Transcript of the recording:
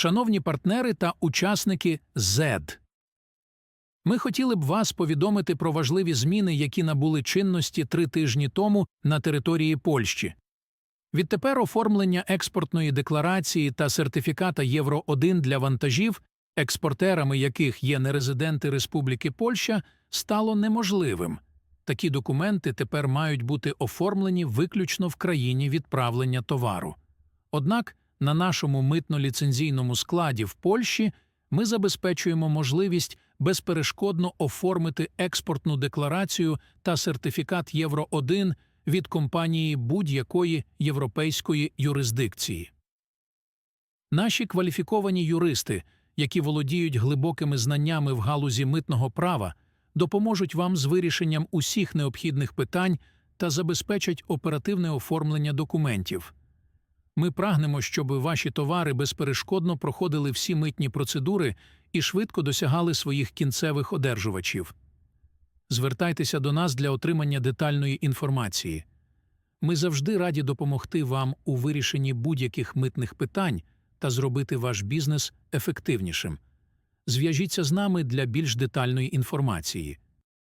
Шановні партнери та учасники Z. Ми хотіли б вас повідомити про важливі зміни, які набули чинності три тижні тому на території Польщі. Відтепер оформлення експортної декларації та сертифіката Євро 1 для вантажів, експортерами яких є нерезиденти Республіки Польща, стало неможливим. Такі документи тепер мають бути оформлені виключно в країні відправлення товару. Однак на нашому митно-ліцензійному складі в Польщі ми забезпечуємо можливість безперешкодно оформити експортну декларацію та сертифікат Євро 1 від компанії будь-якої європейської юрисдикції. Наші кваліфіковані юристи, які володіють глибокими знаннями в галузі митного права, допоможуть вам з вирішенням усіх необхідних питань та забезпечать оперативне оформлення документів. Ми прагнемо, щоб ваші товари безперешкодно проходили всі митні процедури і швидко досягали своїх кінцевих одержувачів. Звертайтеся до нас для отримання детальної інформації. Ми завжди раді допомогти вам у вирішенні будь-яких митних питань та зробити ваш бізнес ефективнішим. Зв'яжіться з нами для більш детальної інформації.